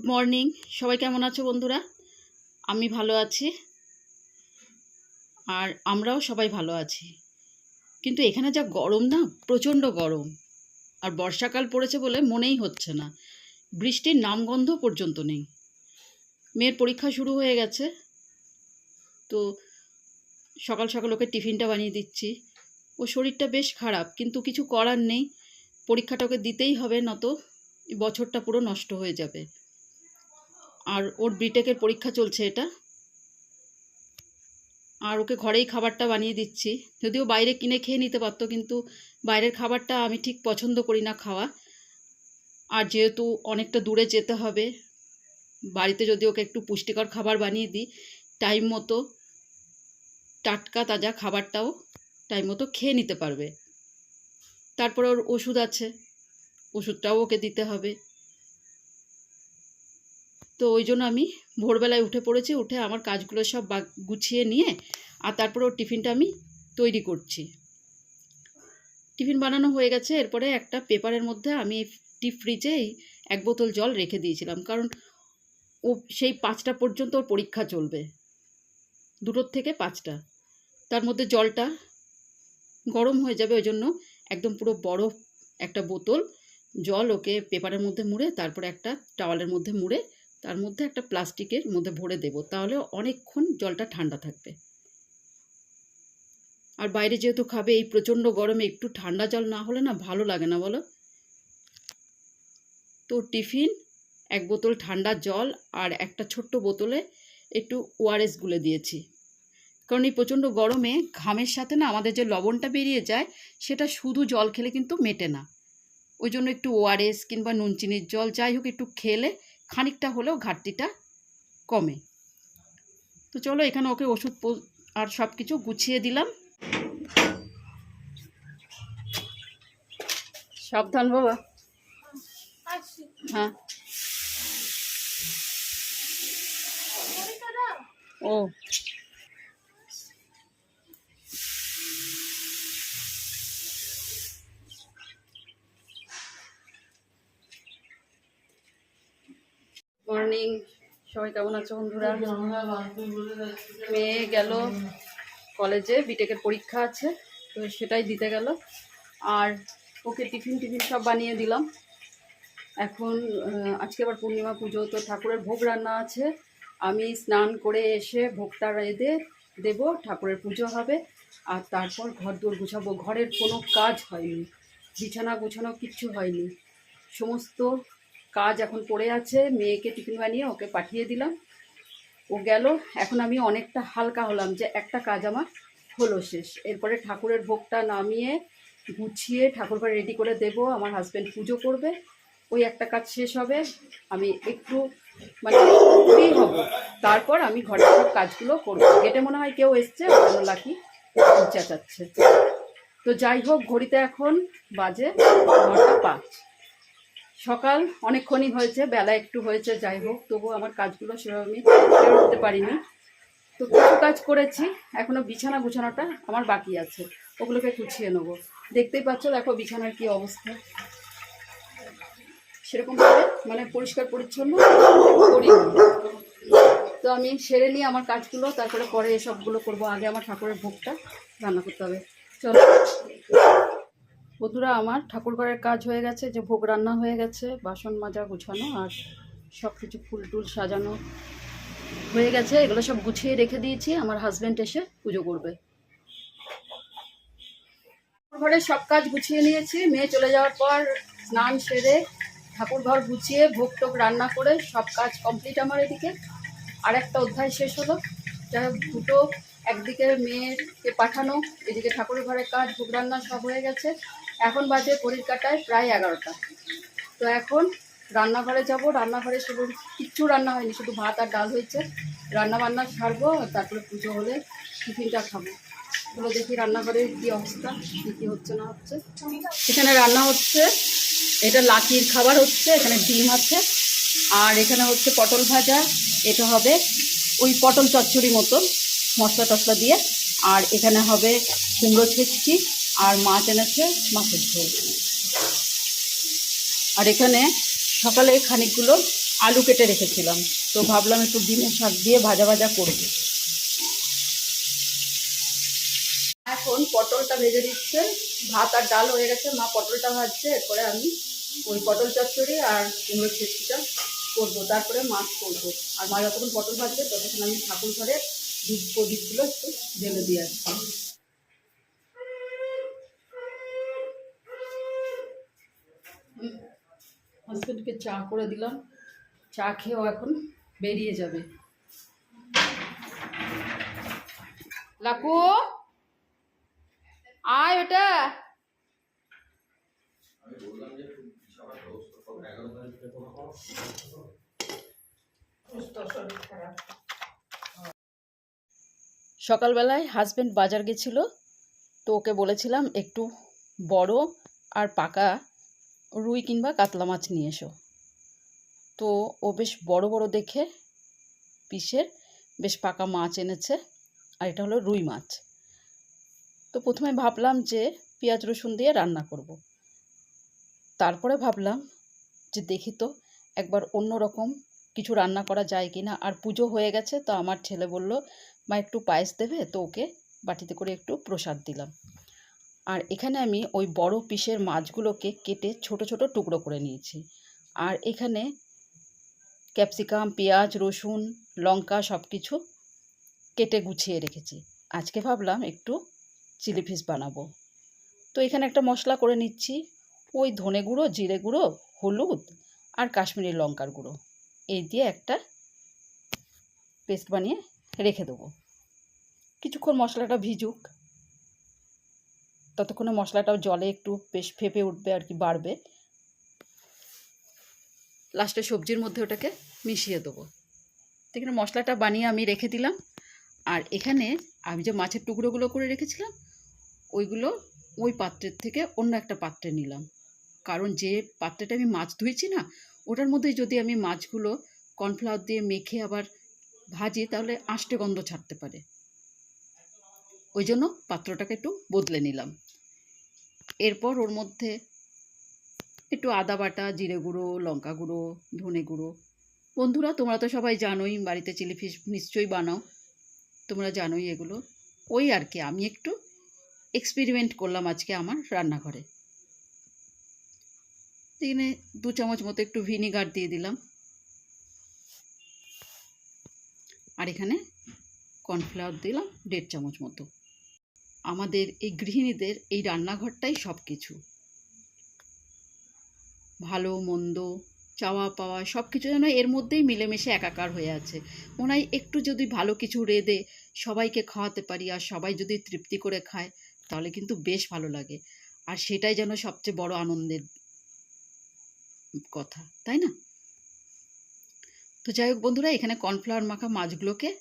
Good morning. সবাই কেমন আছো বন্ধুরা? আমি ভালো আছি। আর আমরাও সবাই ভালো আছি। কিন্তু এখানে যা গরম না, প্রচণ্ড গরম। আর বর্ষাকাল পড়েছে বলে মনেই হচ্ছে না। বৃষ্টির নামগন্ধ পর্যন্ত নেই। মেয়ের পরীক্ষা শুরু হয়ে গেছে। তো সকাল সকাল ওকে টিফিনটা বানিয়ে দিচ্ছি। ও শরীরটা বেশ খারাপ, কিন্তু কিছু করার নেই। পরীক্ষাটা ওকে দিতেই হবে নত বছরটা পুরো নষ্ট হয়ে যাবে। আর ওর বিটেকের পরীক্ষা চলছে এটা। আর ওকে ঘরেই খাবারটা বানিয়ে দিচ্ছি। যদিও বাইরে কিনে খেয়ে নিতে পারতো, কিন্তু বাইরের খাবারটা আমি ঠিক পছন্দ করি না খাওয়া। আর যেহেতু অনেকটা দূরে যেতে হবে, বাড়িতে যদি ওকে একটু পুষ্টিকর খাবার বানিয়ে দিই, টাইম মতো টাটকা তাজা খাবারটাও টাইম মতো খেয়ে নিতে পারবে। তারপরে ওর ওষুধ আছে, ওষুধটাও ওকে দিতে হবে। তো ওই জন্য আমি ভোরবেলায় উঠে পড়েছি, উঠে আমার কাজগুলো সব গুছিয়ে নিয়ে, আর তারপরে ওর টিফিনটা আমি তৈরি করছি। টিফিন বানানো হয়ে গেছে, এরপরে একটা পেপারের মধ্যে আমি ডিপ ফ্রিজেই এক বোতল জল রেখে দিয়েছিলাম, কারণ ও সেই পাঁচটা পর্যন্ত ওর পরীক্ষা চলবে, দুটোর থেকে পাঁচটা। তার মধ্যে জলটা গরম হয়ে যাবে, ওই জন্য একদম পুরো বরফ একটা বোতল, জল ওকে পেপারের মধ্যে মুড়ে, তারপরে একটা টাওয়ালের মধ্যে মুড়ে তার মধ্যে একটা প্লাস্টিকের মধ্যে ভরে দেব, তাহলে অনেকক্ষণ জলটা ঠান্ডা থাকবে। আর বাইরে যেহেতু খাবে, এই প্রচণ্ড গরমে একটু ঠান্ডা জল না হলে না ভালো লাগে না বলো? তো টিফিন, এক বোতল ঠান্ডা জল আর একটা ছোট্ট বোতলে একটু ওআরএস গুলে দিয়েছি। কারণ এই প্রচণ্ড গরমে ঘামের সাথে না আমাদের যে লবণটা বেরিয়ে যায়, সেটা শুধু জল খেলে কিন্তু মেটে না। ওই জন্য একটু ওআরএস কিংবা নুন, চিনির জল যাই হোক একটু খেলে খানিকটা হলেও ঘাটতিটা কমে। তো চলো এখানে ওকে ওষুধ আর সব কিছু গুছিয়ে দিলাম। সাবধান বাবা। হ্যাঁ। ও। মর্নিং সবাই কেমন আছো বন্ধুরা? মেয়ে গেল কলেজে বিটেকের পরীক্ষা আছে তো সেটাই দিতে গেল। আর ওকে টিফিন টিফিন সব বানিয়ে দিলাম। এখন আজকে আবার পূর্ণিমা পুজো তো ঠাকুরের ভোগ রান্না আছে। আমি স্নান করে এসে ভোগটা রেঁধে দেবো ঠাকুরের পুজো হবে। আর তারপর ঘর দোর গুছাবো। ঘরের কোনো কাজ হয়নি বিছানা গুছানো কিচ্ছু হয়নি। সমস্ত কাজ এখন পড়ে আছে, মেয়েকে টিফিন বানিয়ে ওকে পাঠিয়ে দিলাম। ও গেল, এখন আমি অনেকটা হালকা হলাম যে একটা কাজ আমার হলো শেষ। এরপরে ঠাকুরের ভোগটা নামিয়ে, গুছিয়ে ঠাকুর ঘরে রেডি করে দেব, আমার হাজব্যান্ড পুজো করবে, ওই একটা কাজ শেষ হবে, আমি একটু মানে ফ্রি হব। তারপর আমি ঘরের সব কাজগুলো করব। গেটে মনে হয় কেউ এসছে জন্য লাকি চেঁচাচ্ছে তো যাই হোক, ঘড়িতে এখন বাজে নটা পাঁচ। সকাল অনেকক্ষণই হয়েছে, বেলা একটু হয়েছে, যাই হোক, তবু আমার কাজগুলো সেভাবে আমি করে উঠতে পারিনি। তো কিছু কাজ করেছি, এখনও বিছানা গুছানোটা আমার বাকি আছে, ওগুলোকে গুছিয়ে নেব। দেখতেই পাচ্ছ, দেখো বিছানার কি অবস্থা। সেরকম ভাবে মানে পরিষ্কার পরিচ্ছন্ন করি তো আমি সেরে নিয়ে আমার কাজগুলো, তারপরে পরে এসবগুলো করব, আগে আমার ঠাকুরের ভোগটা রান্না করতে হবে। চলো। বন্ধুরা, আমার ঠাকুর ঘরের কাজ হয়ে গেছে, যে ভোগ রান্না হয়ে গেছে, বাসন মাজা, গুছানো আর সব কিছু ফুল টুল সাজানো হয়ে গেছে। এগুলো সব গুছিয়ে রেখে দিয়েছি, আমার হাজব্যান্ড এসে পুজো করবে। ঠাকুর ঘরের সব কাজ গুছিয়ে নিয়েছি, মেয়ে চলে যাওয়ার পর স্নান সেরে ঠাকুর ঘর গুছিয়ে ভোগ টোক রান্না করে সব কাজ কমপ্লিট আমার এদিকে। আর একটা অধ্যায় শেষ হলো হোক, দুটো, একদিকে মেয়েকে পাঠানো, এদিকে ঠাকুরের ঘরের কাজ, ভোগ রান্না সব হয়ে গেছে। এখন বাজে ঘড়ির কাটায় প্রায় এগারোটা। তো এখন রান্নাঘরে যাব, রান্নাঘরে শুধু কিচ্ছু রান্না হয়নি, শুধু ভাত আর ডাল হয়েছে। রান্না বান্না সারবো তারপরে পুজো হলে টিফিনটা খাব। এগুলো দেখি রান্নাঘরের কী অবস্থা, কী কী হচ্ছে না হচ্ছে। এখানে রান্না হচ্ছে, এটা লাকির খাবার হচ্ছে, এখানে ডিম আছে। আর এখানে হচ্ছে পটল ভাজা, এটা হবে ওই পটল চচ্চড়ি মতন, মশলা টশলা দিয়ে। আর এখানে হবে কুমড়ো ছেচকি আর মাছ এনেছে মাছের ঝোল আর এখানে সকালে খানিকগুলো আলু কেটে রেখেছিলাম। তো ভাবলাম একটু ডিমের শাক দিয়ে ভাজা ভাজা করব। এখন পটলটা ভেজে দিচ্ছে। ভাত আর ডাল হয়ে গেছে। মা পটলটা ভাজছে। এরপরে আমি ওই পটল চচ্চড়ি আর কুমড়ো ছেঁচিটা করব। তারপরে মাছ করব। আর মা যতক্ষণ পটল ভাজবে, ততক্ষণ আমি ঠাকুর ঘরে দুধ প্রদীপগুলো একটু ঢেলে দিয়ে আসছি। হাজব্যান্ডকে চা করে দিলাম। চা খেয়েও এখন বেরিয়ে যাবে। লাকু আয় ওটা। সকালবেলায় হাজব্যান্ড বাজার গেছিল তো ওকে বলেছিলাম একটু বড় আর পাকা রুই কিংবা কাতলা মাছ নিয়ে এসো। তো ও বেশ বড় বড় দেখে পিসের বেশ পাকা মাছ এনেছে, আর এটা হলো রুই মাছ। তো প্রথমে ভাবলাম যে পেঁয়াজ রসুন দিয়ে রান্না করব। তারপরে ভাবলাম যে দেখি তো একবার অন্য রকম কিছু রান্না করা যায় কি না আর পুজো হয়ে গেছে তো আমার ছেলে বলল, মা একটু পায়েস দেবে? তো ওকে বাটিতে করে একটু প্রসাদ দিলাম। আর এখানে আমি ওই বড় পিসের মাছগুলোকে কেটে ছোট ছোট টুকরো করে নিয়েছি। আর এখানে ক্যাপসিকাম, পেঁয়াজ, রসুন, লঙ্কা সব কিছু কেটে গুছিয়ে রেখেছি। আজকে ভাবলাম একটু চিলি ফিশ বানাবো। তো এখানে একটা মশলা করে নিচ্ছি। ওই ধনে গুঁড়ো, জিরে গুঁড়ো, হলুদ আর কাশ্মীরি লঙ্কার গুঁড়ো। এই দিয়ে একটা পেস্ট বানিয়ে রেখে দেবো। কিছুক্ষণ মশলাটা ভিজুক। ততক্ষণে মশলাটাও জলে একটু বেশ ফেপে উঠবে আর কি, বাড়বে। লাস্টে সবজির মধ্যে ওটাকে মিশিয়ে দেবো। এখানে মশলাটা বানিয়ে আমি রেখে দিলাম। আর এখানে আমি যে মাছের টুকরোগুলো করে রেখেছিলাম, ওইগুলো ওই পাত্রের থেকে অন্য একটা পাত্রে নিলাম। কারণ যে পাত্রেটা আমি মাছ ধুয়েছি না, ওটার মধ্যে যদি আমি মাছগুলো কর্নফ্লাওয়ার দিয়ে মেখে আবার ভাজি, তাহলে আষ্টে গন্ধ ছাড়তে পারে। ওই জন্য পাত্রটাকে একটু বদলে নিলাম। এরপর ওর মধ্যে একটু আদা বাটা, জিরে গুঁড়ো, লঙ্কা গুঁড়ো, ধনে গুঁড়ো। বন্ধুরা, তোমরা তো সবাই জানোই, বাড়িতে চিলি ফিশ নিশ্চয়ই বানাও। তোমরা জানোই এগুলো। ওই আর কি, আমি একটু এক্সপেরিমেন্ট করলাম আজকে আমার রান্নাঘরে। এখানে দু চামচ মতো একটু ভিনিগার দিয়ে দিলাম। আর এখানে কর্নফ্লাওয়ার দিলাম, দেড় চামচ মতো। আমাদের এই গৃহিণীদের এই রান্নাঘরটাই সব কিছু ভালো, মন্দ, চাওয়া পাওয়া সব কিছু যেন এর মধ্যেই মিলেমিশে একাকার হয়ে আছে। হয় একটু যদি ভালো কিছু রেঁধে সবাইকে খাওয়াতে পারি আর সবাই যদি তৃপ্তি করে খায়, তাহলে কিন্তু বেশ ভালো লাগে। আর সেটাই যেন সবচেয়ে বড় আনন্দের কথা, তাই না? তো যাই হোক বন্ধুরা, এখানে কর্নফ্লাওয়ার মাখা মাছগুলোকে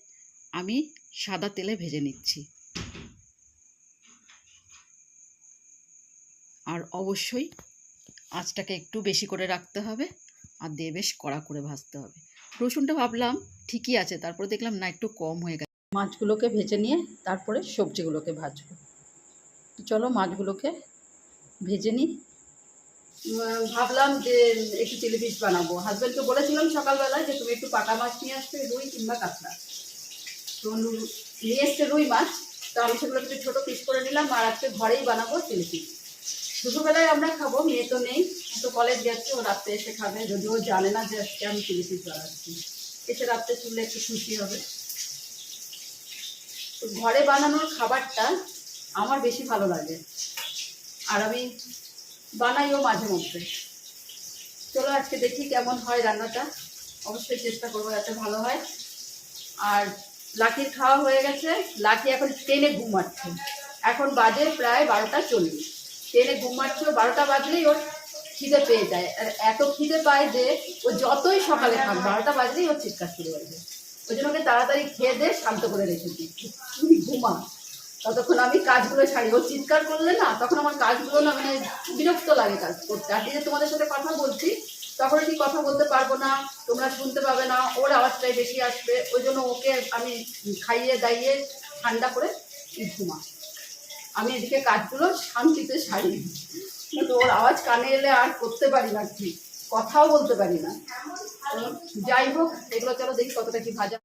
আমি সাদা তেলে ভেজে নিচ্ছি। আর অবশ্যই আঁচটাকে একটু বেশি করে রাখতে হবে আর দিয়ে বেশ কড়া করে ভাজতে হবে। রসুনটা ভাবলাম ঠিকই আছে, তারপরে দেখলাম না একটু কম হয়ে গেছে। মাছগুলোকে ভেজে নিয়ে তারপরে সবজিগুলোকে ভাজবো। চলো মাছগুলোকে ভেজে নিই। ভাবলাম যে একটু চিলি ফিশ বানাবো। হাজব্যান্ডকে বলেছিলাম সকালবেলা যে তুমি একটু পাকা মাছ নিয়ে আসবে রুই কিংবা কাতলা। তো নিয়ে এসছে রুই মাছ, তো আমি সেগুলো একটু ছোটো পিস করে নিলাম আর আজকে ঘরেই বানাবো চিলি দুপুরবেলায় আমরা খাব, মেয়ে তো নেই তো কলেজ যাচ্ছে, ও রাত্রে এসে খাবে, যদিও জানে না যে আজকে আমি ফিশ বানাচ্ছি। এসে রাত্রে চুলে একটু খুশি হবে। তো ঘরে বানানোর খাবারটা আমার বেশি ভালো লাগে। আর আমি বানাইও মাঝে মধ্যে। চলো আজকে দেখি কেমন হয় রান্নাটা। অবশ্যই চেষ্টা করব যাতে ভালো হয়। আর লাকির খাওয়া হয়ে গেছে। লাকি এখন ট্রেনে ঘুমাচ্ছে। এখন বাজে প্রায় বারোটা চল্লিশ। ট্রেনে ঘুমাচ্ছে ও বারোটা বাজলেই ওর খিদে পেয়ে যায়। আর এত খিদে পায় যে ও যতই সকালে খাক, বারোটা বাজলেই ওর চিৎকার শুরু হয়ে যায়। ওই জন্য ওকে তাড়াতাড়ি খেয়ে দিয়ে শান্ত করে রেখে দিই তুমি ঘুমা। ততক্ষণ আমি কাজগুলো ছাড়ি ও চিৎকার করলে না, তখন আমার কাজগুলো না মানে বিরক্ত লাগে কাজ করতে। আর যে তোমাদের সাথে কথা বলছি তখন কি কথা বলতে পারব না, তোমরা শুনতে পাবে না, ওর আওয়াজটাই বেশি আসবে। ওই জন্য ওকে আমি খাইয়ে দাইয়ে ঠান্ডা করে ঘুমা। আমি এদিকে কাজগুলো শান্তিতে সারি কিন্তু ওর আওয়াজ কানে এলে আর করতে পারি না ঠিক। কথাও বলতে পারি না। যাই হোক, এগুলো চলো দেখি কতটা কি ভাজা।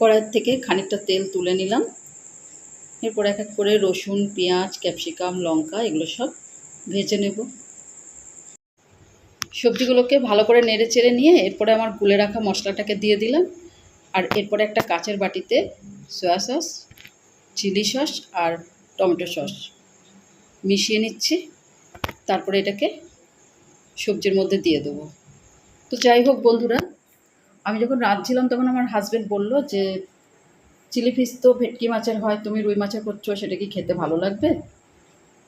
কড়াই থেকে খানিকটা তেল তুলে নিলাম। এরপর এক এক করে রসুন, পেঁয়াজ, ক্যাপসিকাম, লঙ্কা, এগুলো সব ভেজে নেব। সবজিগুলোকে ভালো করে নেড়ে চেড়ে নিয়ে এরপরে আমার গুলে রাখা মশলাটাকে দিয়ে দিলাম। আর এরপরে একটা কাচের বাটিতে সয়া সস, চিলি সস আর টমেটো সস। মিশিয়ে নিচ্ছি, তারপরে এটাকে সবজির মধ্যে দিয়ে দেবো। তো যাই হোক বন্ধুরা, আমি যখন রাঁধছিলাম তখন আমার হাজব্যান্ড বলল যে, চিলি ফিশ তো ভেটকি মাছের হয়, তুমি রুই মাছের করছ, সেটা কি খেতে ভালো লাগবে?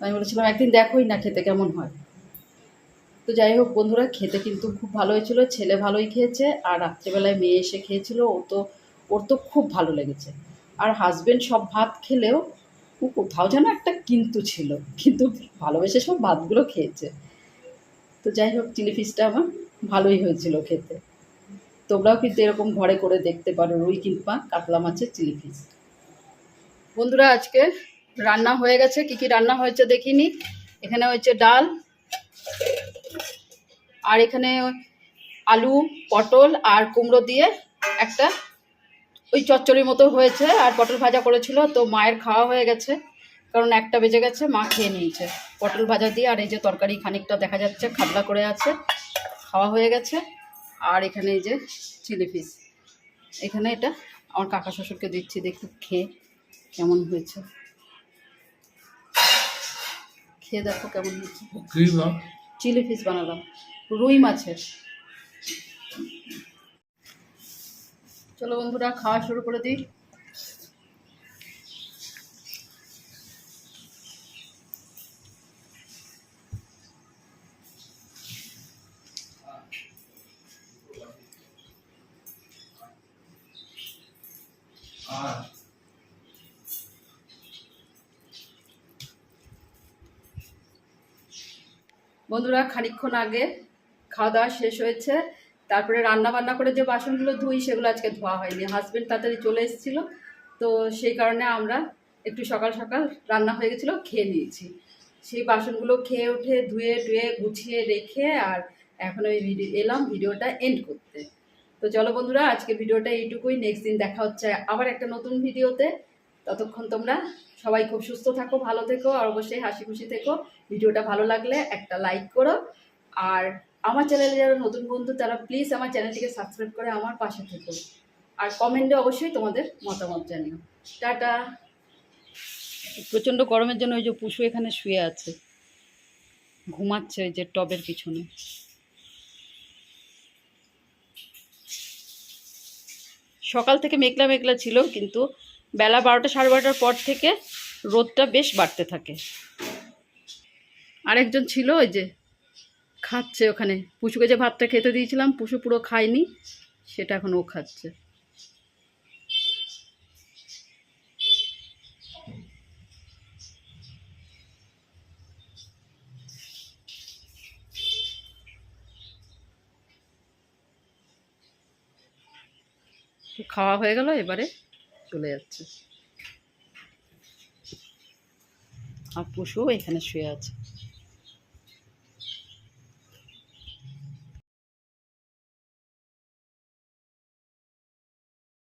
আমি বলেছিলাম, একদিন দেখোই না খেতে কেমন হয়। তো যাই হোক বন্ধুরা, খেতে কিন্তু খুব ভালো হয়েছিল, ছেলে ভালোই খেয়েছে, আর রাত্রেবেলায় মেয়ে এসে খেয়েছিল, ও তো, ওর তো খুব ভালো লেগেছে। আর হাজব্যান্ড সব ভাত খেলেও কোথাও যেন একটা কিন্তু ছিল। কিন্তু ভালোবেসে সব ভাতগুলো খেয়েছে। তো যাই হোক, চিলি ফিশটা আমার ভালোই হয়েছিল খেতে। তোমরাও কিন্তু এরকম ঘরে করে দেখতে পারো রুই কিংবা কাতলা মাছের চিলি ফিশ। বন্ধুরা, আজকে রান্না হয়ে গেছে। কি কি রান্না হয়েছে দেখিনি। এখানে হয়েছে ডাল আর এখানে আলু, পটল আর কুমড়ো দিয়ে একটা ওই চচ্চড়ির মতো হয়েছে আর পটল ভাজা করেছিল তো মায়ের খাওয়া হয়ে গেছে। কারণ একটা বেজে গেছে মা খেয়ে নিয়েছে। পটল ভাজা দিয়ে আর এই যে তরকারি খানিকটা দেখা যাচ্ছে খাবলা করে আছে। খাওয়া হয়ে গেছে। আর এখানে এই যে চিলি ফিশ। এখানে এটা আমার কাকা শ্বশুরকে দিচ্ছি দেখি খেয়ে কেমন হয়েছে। খেয়ে দেখো কেমন হয়েছে। চিলি ফিশ বানালাম। রুই মাছের। চলো বন্ধুরা খাওয়া শুরু করে দিই। বন্ধুরা খানিকক্ষণ আগে খাওয়া দাওয়া শেষ হয়েছে। তারপরে রান্না বান্না করে যে বাসনগুলো ধুই সেগুলো আজকে ধোয়া হয়নি। হাজবেন্ড তাড়াতাড়ি চলে এসেছিল, তো সেই কারণে আমরা একটু সকাল সকাল রান্না হয়ে গেছিল, খেয়ে নিয়েছি। সেই বাসনগুলো খেয়ে উঠে, ধুয়ে টুয়ে গুছিয়ে রেখে আর এখন ওই ভিডিও এলাম ভিডিওটা এন্ড করতে। তো চলো বন্ধুরা আজকে ভিডিওটা এইটুকুই। নেক্সট দিন দেখা হচ্ছে আবার একটা নতুন ভিডিওতে। ততক্ষণ তোমরা সবাই খুব সুস্থ থাকো, ভালো থেকো, আর অবশ্যই হাসি খুশি থেকো। ভিডিওটা ভালো লাগলে একটা লাইক করো। আর আমার চ্যানেলে যারা নতুন বন্ধু, তারা প্লিজ আমার চ্যানেলটিকে সাবস্ক্রাইব করে আমার পাশে থেকো। আর কমেন্টে অবশ্যই তোমাদের মতামত জানিও। টাটা। প্রচণ্ড গরমের জন্য ওই যে পুষু এখানে শুয়ে আছে। ঘুমাচ্ছে ওই যে টবের পিছনে। সকাল থেকে মেঘলা মেঘলা ছিল, কিন্তু বেলা বারোটা সাড়ে বারোটার পর থেকে রোদটা বেশ বাড়তে থাকে। আরেকজন ছিল ওই যে খাচ্ছে ওখানে। পুষুকে যে ভাতটা খেতে দিয়েছিলাম পুষু পুরো খায়নি, সেটা এখন ও খাচ্ছে। খাওয়া হয়ে গেল, এবারে চলে যাচ্ছে। আর পশু এখানে শুয়ে আছে।